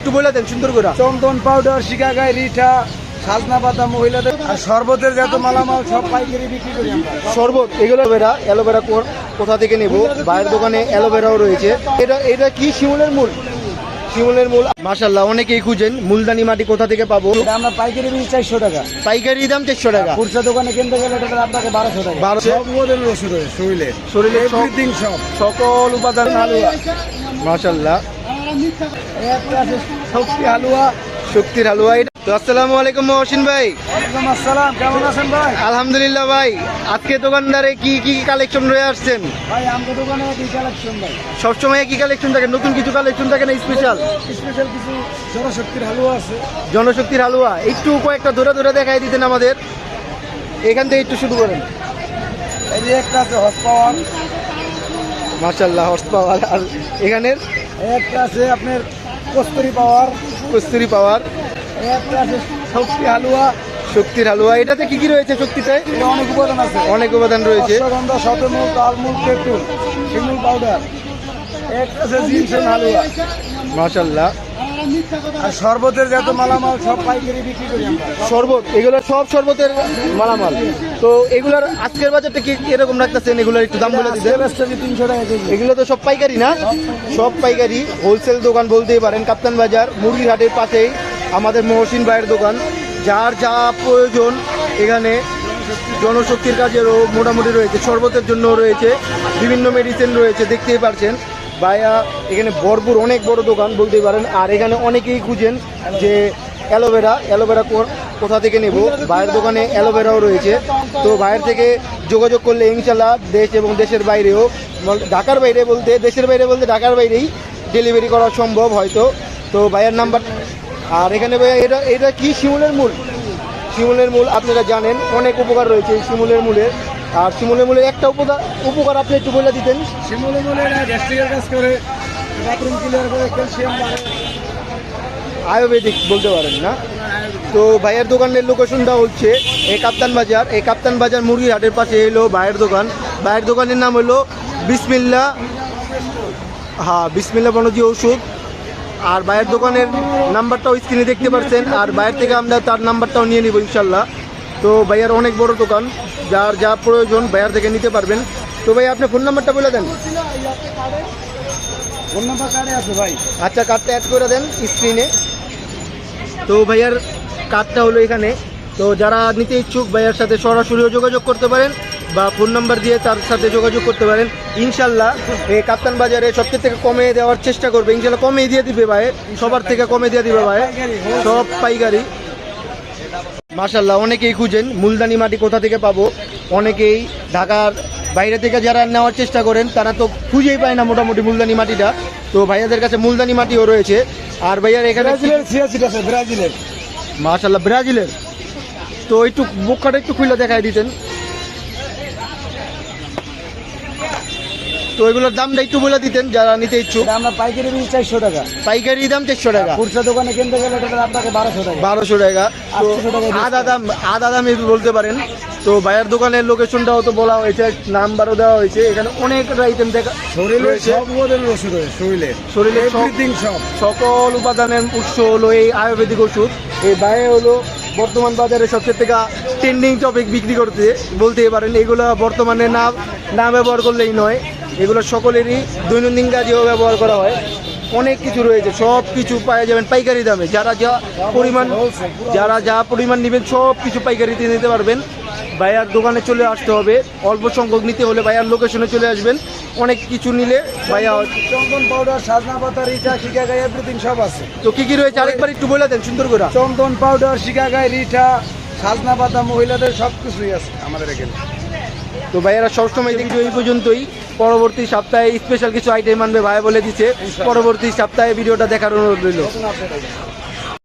একটু বলে দেন সুন্দর করে। চন্দন পাউডার শিকাগায় রিঠা সাজনা পাতা মহিলাদের আর শরবতের যত মালামাল সব পাইকারি বিক্রি করি শরবত এগুলো অ্যালোভেরা কোথা থেকে নেব? বাইরের দোকানে অ্যালোভেরাও রয়েছে। এটা এটা কি শিমুলের মূল? শিমুলের মূল মাশাল্লাহ অনেকেই খুঁজেন মূলদানি মাটি কোথা থেকে পাবো? আমরা পাইকারি বিক্রি চারশো টাকা। পাইকারি দাম চারশো টাকা। খুচরা দোকানে কিনতে গেলে এটা আপনাকে বারোশো টাকা। 1200 সব ওদের শরীরে। শরীরে সব- এভরিথিং সকল উপাদান আছে শক্তি হালুয়া শক্তির হালুয়া। তো আসসালামু আলাইকুম মহসিন ভাই। আসসালাম কেমন আছেন ভাই? আলহামদুলিল্লাহ ভাই আজকে দোকানদারে কি কি কালেকশন রয়ে আসছেন? ভাই আমগো দোকানে কি কালেকশন ভাই? সবসময় কি কালেকশন থাকে নতুন কিছু কালেকশন থাকে না স্পেশাল স্পেশাল কিছু জনশক্তির হালুয়া আছে। জনশক্তির হালুয়া একটু কয়েকটা ধরে ধরে দেখাই দিতেন আমাদের। এখান থেকে একটু শুরু করেন। এই যে একটা আছে হট পাওয়ার মার্শাল্লাহ হর্স পাওয়ার আর এখানের? একটা আছে আপনার কস্তুরি পাওয়ার। কস্তুরি পাওয়ার। একটা আছে শক্তি হালুয়া। শক্তির হালুয়া। এটাতে কি কি রয়েছে শক্তিটায় অনেক উপাদান আছে। অনেক উপাদান রয়েছে। অশ্বগন্ধা শতমূল তালমূল তেঁতুল শিমুল পাউডার। একটা আছে জিনসেন হালুয়া। মার্শাল্লাহ আর শরবতের যত মালামাল সব পাইকারি বিক্রি করি শরবত এগুলো সব শরবতের মালামাল। তো এগুলোর আজকের বাজারটা কি এরকম রাখতেছেন? এগুলোর একটু দাম বলে দিতেন তিনশো টাকা এগুলো তো সব পাইকারি না? সব পাইকারি। হোলসেল দোকান বলতেই পারেন কাপ্তান বাজার মুরগিঘাটের পাশেই আমাদের মহসিন ভাইয়ের দোকান। যার যা প্রয়োজন এখানে জনশক্তির কাজেরও মোটামুটি রয়েছে শরবতের জন্য রয়েছে বিভিন্ন মেডিসিন রয়েছে দেখতেই পারছেন। ভাইয়া, এখানে ভরপুর অনেক বড় দোকান, বলতেই পারেন। আর এখানে অনেকেই খুঁজেন যে অ্যালোভেরা অ্যালোভেরা কোথা থেকে নেব? ভাইয়ের দোকানে অ্যালোভেরাও রয়েছে। তো ভাইয়ের থেকে যোগাযোগ করলে ইনশাল্লাহ দেশ এবং দেশের বাইরেও ঢাকার বাইরে বলতে, দেশের বাইরে বলতে ঢাকার বাইরেই ডেলিভারি করা সম্ভব হয়তো। তো ভাইয়ের নাম্বার আর এখানে ভাইয়া, এটা এটা কি শিমুলের মূল? শিমুলের মূল, আপনারা জানেন, অনেক উপকার রয়েছে এই শিমুলের মূলের। আর শিমুলের মূলের একটা উপকার উপকার আপনি একটু বলে দিতেন। শিমুলে মুলে গ্যাস্ট্রিকের কাজ করে বাথরুম ক্লিয়ার করে ক্যালসিয়াম আয়ুর্বেদিক বলতে পারেন না? তো ভাইয়ের দোকানের লোকেশনটা হচ্ছে এই কাপ্তান বাজার। এই কাপ্তান বাজার মুরগির হাটের পাশে এলো ভাইয়ের দোকান। ভাইয়ের দোকানের নাম হলো বিসমিল্লা হ্যাঁ বিসমিল্লা বনজি ওষুধ আর ভাইয়ের দোকানের নাম্বারটাও স্ক্রিনে দেখতে পাচ্ছেন আর বাইরের থেকে আমরা তার নাম্বারটাও নিয়ে নিব ইনশাল্লাহ। তো ভাইয়ার অনেক বড় দোকান যার যা প্রয়োজন ভাইয়ার থেকে নিতে পারবেন। তো ভাই আপনি ফোন নাম্বারটা বলে দেন। ফোন নাম্বার কার্ডে আছে ভাই। আচ্ছা কার্ডটা অ্যাড করে দেন স্ক্রিনে তো ভাইয়ার কার্ডটা হলো এখানে। তো যারা নিতে ইচ্ছুক ভাইয়ার সাথে সরাসরিও যোগাযোগ করতে পারেন বা ফোন নাম্বার দিয়ে তার সাথে যোগাযোগ করতে পারেন। ইনশাল্লাহ এই কাপ্তান বাজারে সবচেয়ে থেকে কমে দেওয়ার চেষ্টা করবে। ইনশাল্লাহ কমে দিয়ে দিবে ভাই সবার থেকে কমে দিয়ে দিবে ভাই। সব পাইকারি। মাশাল্লাহ অনেকেই খুঁজেন। মূলদানি মাটি কোথা থেকে পাবো? অনেকেই ঢাকার বাইরে থেকে যারা নেওয়ার চেষ্টা করেন তারা তো খুঁজেই পায় না মোটামুটি মূলদানি মাটিটা। তো ভাইয়াদের কাছে মূলদানি মাটিও রয়েছে। আর ভাইয়ার এখানে ব্রাজিলের সিয়াসিট ব্রাজিলের। তো একটু বোকাটা একটু খুলে দেখাই দিতেন। তো এগুলোর দামটা একটু বলে দিতেন যারা নিতে ইচ্ছুক। আমরা পাইকারি বিক্রি চারশো টাকা। পাইকারি দাম চারশো টাকা। খুচরা দোকানে কিনতে গেলে আপনাকে বারোশো টাকা। বারোশো টাকা। তো 800 টাকা discount। আধা দাম আধা দাম বলতে পারেন। তো ভাইয়ার দোকানের লোকেশনটাও তো বলা হয়েছে নাম্বারও দেওয়া হয়েছে। এখানে অনেক আইটেম দেখা শরীরে সব ওষুধ শরীরে। শরীরে সব- এভরিথিং সব। সকল উপাদানের উৎস হলো এই আয়ুর্বেদিক ওষুধ। এই বাইরে হলো বর্তমান বাজারে সবচেয়ে থেকে ট্রেন্ডিং টপিক বিক্রি করতে বলতেই পারেন। এগুলো বর্তমানে না না ব্যবহার করলেই নয়। এগুলো সকলেরই দৈনন্দিন কাজেও ব্যবহার করা হয়। অনেক কিছু রয়েছে সব কিছু পাওয়া যাবেন পাইকারি দামে। যারা যা পরিমাণ যারা যা পরিমাণ নেবেন সব কিছু পাইকারিতে নিতে পারবেন। ভাইয়ার দোকানে চলে আসতে হবে অল্প সংখ্যক নিতে হলে ভাইয়ার লোকেশনে চলে আসবেন। অনেক কিছু নিলে ভাইয়া চন্দন পাউডার সাজনা পাতা রিঠা শিকাগায় এভরিথিং সব আছে। তো কি কি রয়েছে? আরেকবার একটু বলে দেন সুন্দর করে। চন্দন পাউডার শিকাগায় রিঠা সাজনা পাতা মহিলাদের সব কিছুই আছে আমাদের এখানে। তো ভাইয়ারা সবসময় দেখি এই পর্যন্তই। পরবর্তী সপ্তাহে স্পেশাল কিছু আইটেম আনবে ভাই বলে দিচ্ছে পরবর্তী সপ্তাহে ভিডিওটা দেখার অনুরোধ রইল।